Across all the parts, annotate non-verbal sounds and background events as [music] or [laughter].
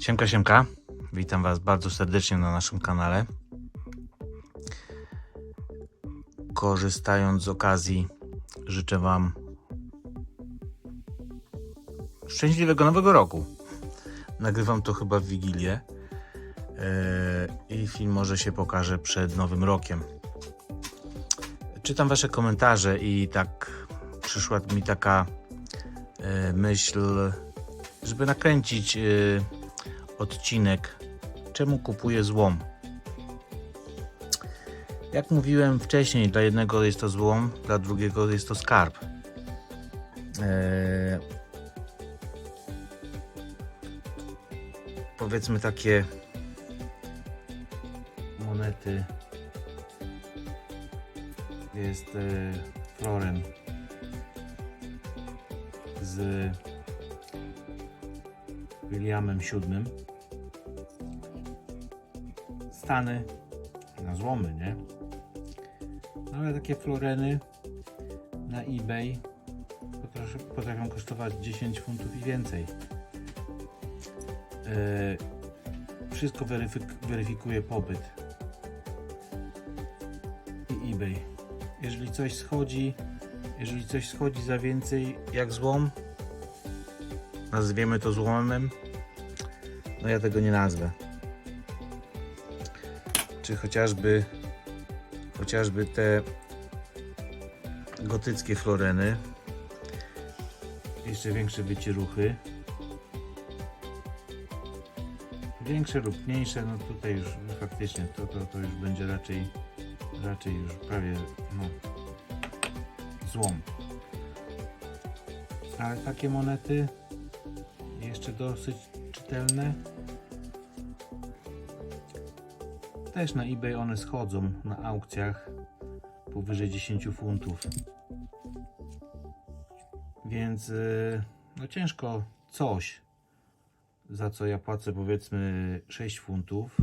Siemka, siemka. Witam Was bardzo serdecznie na naszym kanale. Korzystając z okazji, życzę Wam szczęśliwego nowego roku. Nagrywam to chyba w Wigilię yy, i film może się pokaże przed nowym rokiem. Czytam Wasze komentarze i tak przyszła mi taka yy, myśl, żeby nakręcić yy, odcinek Czemu kupuję złom? Jak mówiłem wcześniej, dla jednego jest to złom, dla drugiego jest to skarb. Eee, powiedzmy takie monety. Jest e, florem z Williamem VII. Stany na złomy, nie? No ale takie floreny na eBay potrafią, kosztować 10 funtów i więcej. E, wszystko weryfik- weryfikuje pobyt i eBay. Jeżeli coś schodzi, jeżeli coś schodzi za więcej jak złom, nazwiemy to złomem, no ja tego nie nazwę. Czy chociażby chociażby te gotyckie floreny, jeszcze większe wycieruchy. Większe lub mniejsze, no tutaj już faktycznie to, to, to już będzie raczej raczej już prawie no, złom. Ale takie monety jeszcze dosyć czytelne. Też na eBay one schodzą na aukcjach powyżej 10 funtów. Więc yy, no ciężko coś, za co ja płacę powiedzmy 6 funtów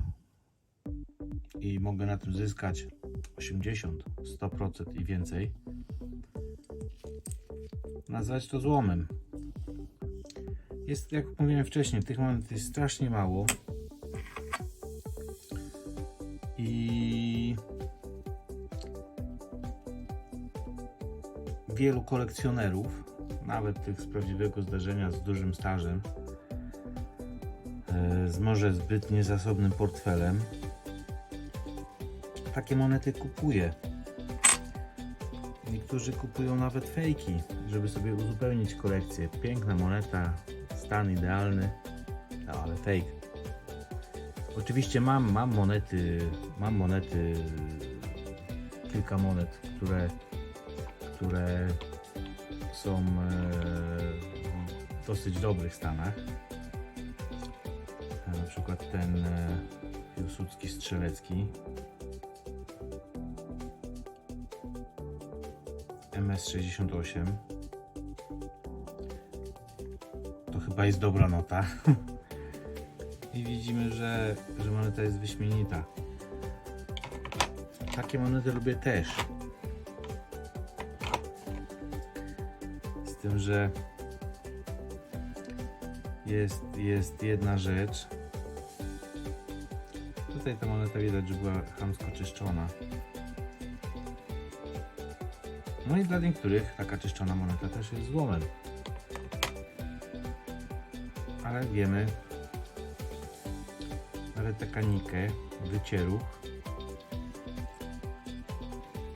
i mogę na tym zyskać 80, 100% i więcej. Nazwać to złomem. Jest, jak mówiłem wcześniej, tych monet jest strasznie mało. I wielu kolekcjonerów, nawet tych z prawdziwego zdarzenia z dużym stażem, e, z może zbyt niezasobnym portfelem, takie monety kupuje. Niektórzy kupują nawet fejki, żeby sobie uzupełnić kolekcję. Piękna moneta, stan idealny, no ale fake. Oczywiście mam, mam monety, mam monety, kilka monet, które, które są e, w dosyć dobrych stanach. E, Na przykład ten e, Piłsudski Strzelecki. MS68. To chyba jest dobra nota. I widzimy, że, że moneta jest wyśmienita. Takie monety lubię też. Z tym, że jest, jest jedna rzecz. Tutaj ta moneta widać, że była chamsko czyszczona. No i dla niektórych taka czyszczona moneta też jest złomem. Ale wiemy, nawet taka Nike, wycieruch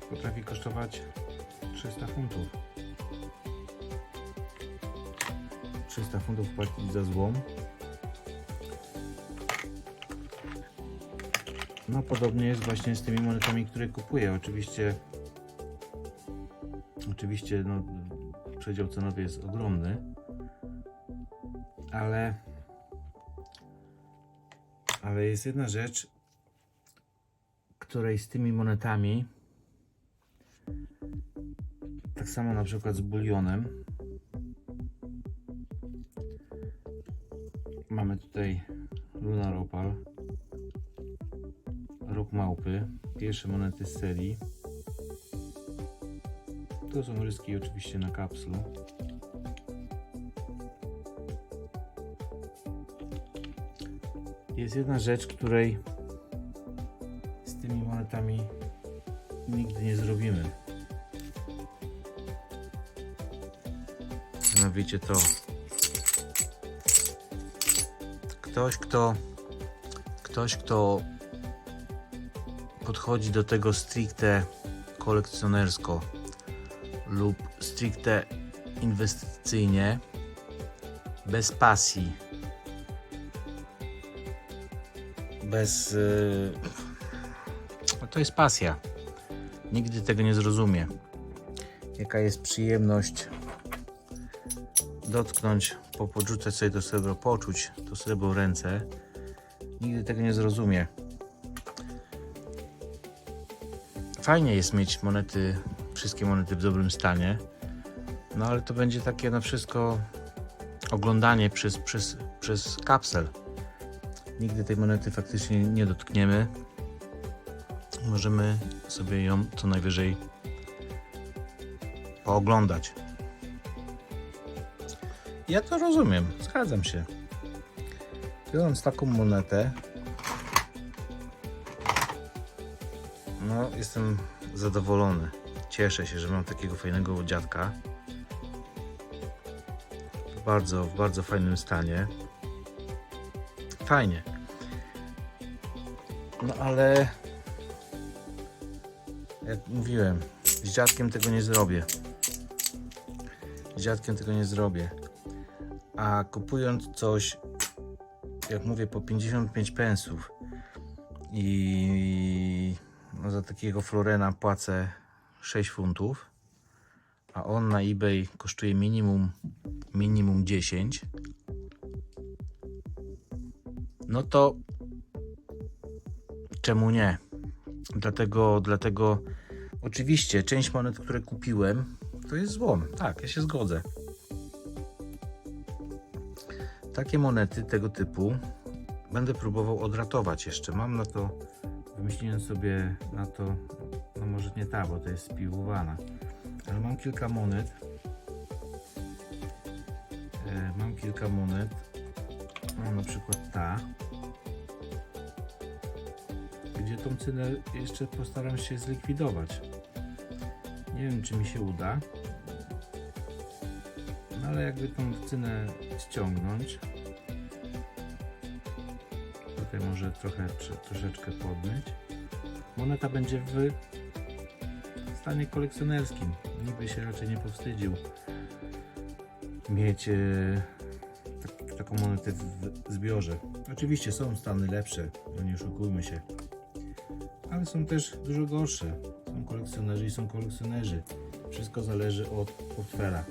potrafi kosztować 300 funtów. 300 funtów płacić za złom. No podobnie jest właśnie z tymi monetami, które kupuję. Oczywiście oczywiście no, przedział cenowy jest ogromny, ale ale jest jedna rzecz, której z tymi monetami, tak samo na przykład z bulionem, mamy tutaj Lunar Opal, Rok Małpy, pierwsze monety z serii. To są ryski oczywiście na kapslu. Jest jedna rzecz, której z tymi monetami nigdy nie zrobimy. Mianowicie to. Ktoś, kto ktoś, kto podchodzi do tego stricte kolekcjonersko lub stricte inwestycyjnie, bez pasji, bez. No to jest pasja. Nigdy tego nie zrozumie. Jaka jest przyjemność dotknąć, podrzucać sobie to srebro, poczuć to srebro w ręce. Nigdy tego nie zrozumie. Fajnie jest mieć monety, wszystkie monety w dobrym stanie, no ale to będzie takie na wszystko oglądanie przez, przez, przez kapsel. Nigdy tej monety faktycznie nie dotkniemy. Możemy sobie ją co najwyżej pooglądać. Ja to rozumiem, zgadzam się. Biorąc taką monetę, no jestem zadowolony. Cieszę się, że mam takiego fajnego dziadka. W bardzo, w bardzo fajnym stanie. Fajnie. No ale jak mówiłem, z dziadkiem tego nie zrobię. Z dziadkiem tego nie zrobię. A kupując coś, jak mówię, po 55 pensów i no, za takiego Florena płacę 6 funtów, a on na eBay kosztuje minimum, minimum 10, no to czemu nie? Dlatego, dlatego oczywiście część monet, które kupiłem, to jest złom. Tak, ja się zgodzę. Takie monety tego typu będę próbował odratować jeszcze. Mam na to, wymyśliłem sobie na to, no może nie ta, bo to jest spiłowana, ale mam kilka monet. E, mam kilka monet. Mam na przykład ta, gdzie tą cenę jeszcze postaram się zlikwidować. Nie wiem, czy mi się uda. No ale jakby tą cenę ściągnąć, tutaj może trochę troszeczkę podmyć. Moneta będzie w stanie kolekcjonerskim. Nikt by się raczej nie powstydził mieć e, taką monetę w zbiorze. Oczywiście są stany lepsze, no nie oszukujmy się, ale są też dużo gorsze. Są kolekcjonerzy i są kolekcjonerzy. Wszystko zależy od portfela.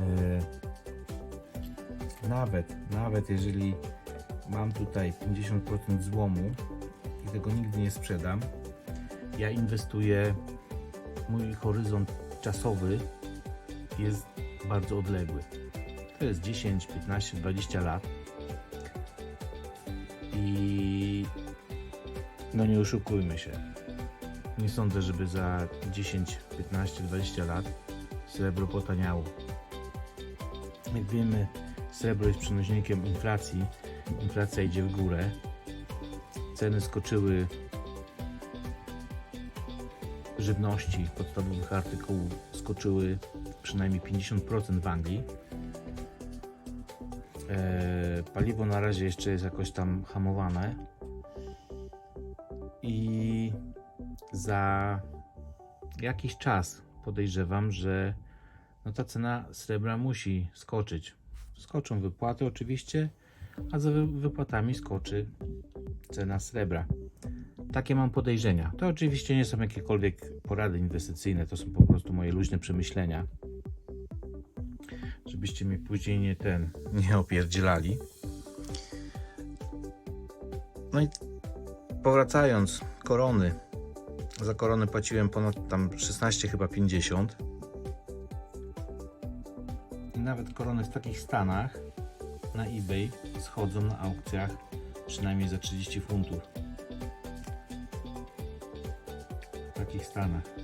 E, nawet, nawet jeżeli mam tutaj 50% złomu i tego nigdy nie sprzedam, ja inwestuję, mój horyzont czasowy jest bardzo odległy. To jest 10, 15, 20 lat. I no nie oszukujmy się. Nie sądzę, żeby za 10, 15, 20 lat srebro potaniało. Jak wiemy, srebro jest przenośnikiem inflacji. Inflacja idzie w górę. Ceny skoczyły żywności, podstawowych artykułów skoczyły przynajmniej 50% w Anglii. E, paliwo na razie jeszcze jest jakoś tam hamowane. I za jakiś czas podejrzewam, że no ta cena srebra musi skoczyć. Skoczą wypłaty oczywiście, a za wy- wypłatami skoczy cena srebra. Takie mam podejrzenia. To oczywiście nie są jakiekolwiek porady inwestycyjne, to są po prostu moje luźne przemyślenia. Żebyście mi później nie ten, nie opierdzielali. No i powracając, korony. Za korony płaciłem ponad tam 16 chyba 50. I nawet korony w takich stanach na eBay schodzą na aukcjach przynajmniej za 30 funtów. W takich stanach.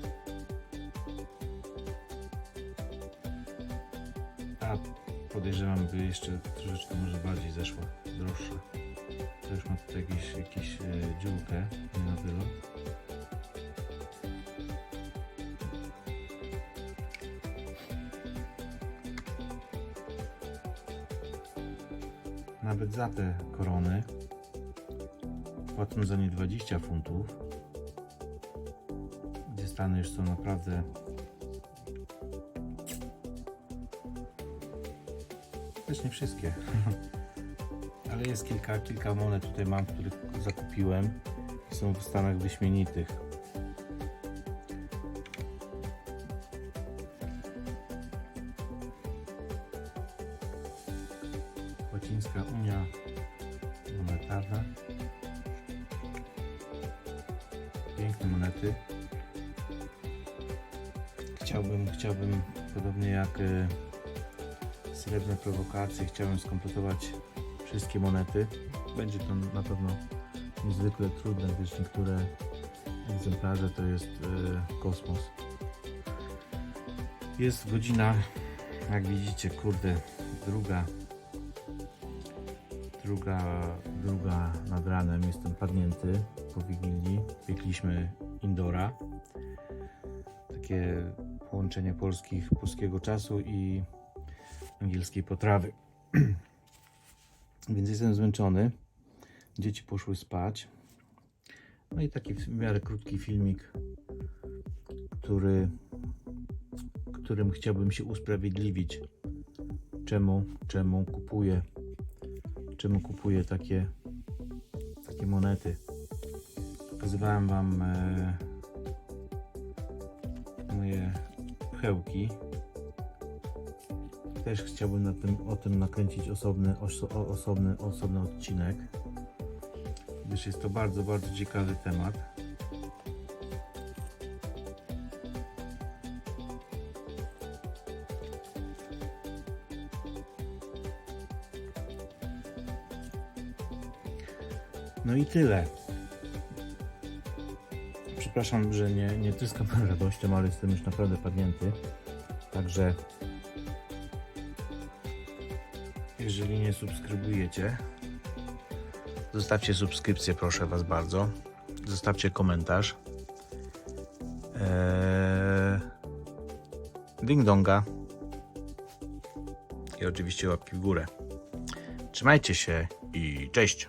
Podejrzewam, by jeszcze troszeczkę może bardziej zeszła, droższa. To już ma tutaj jakieś, jakieś e, dziurkę, na tylu. Nawet za te korony płacą za nie 20 funtów, gdzie stany już są naprawdę też nie wszystkie. [laughs] Ale jest kilka, kilka monet tutaj mam, których zakupiłem są w stanach wyśmienitych. Łacińska Unia Monetarna. Piękne monety. Chciałbym, chciałbym podobnie jak e, srebrne prowokacje, chciałem skompletować wszystkie monety. Będzie to na pewno niezwykle trudne, gdyż niektóre egzemplarze to jest e, kosmos. Jest godzina, jak widzicie, kurde, druga, druga, druga nad ranem. Jestem padnięty po Wigilii. Piekliśmy Indora. Takie połączenie polskich, polskiego czasu i angielskiej potrawy. [clears throat] Więc jestem zmęczony. Dzieci poszły spać. No i taki w miarę krótki filmik, który, którym chciałbym się usprawiedliwić. Czemu, czemu kupuję, czemu kupuję takie, takie monety. Pokazywałem Wam e, moje pchełki też chciałbym na tym, o tym nakręcić osobny, oso, osobny, osobny odcinek, gdyż jest to bardzo, bardzo ciekawy temat. No i tyle. Przepraszam, że nie, nie tryskam [laughs] radością, ale jestem już naprawdę padnięty. Także jeżeli nie subskrybujecie, zostawcie subskrypcję, proszę Was bardzo. Zostawcie komentarz. Eee, ding donga. I oczywiście łapki w górę. Trzymajcie się i cześć.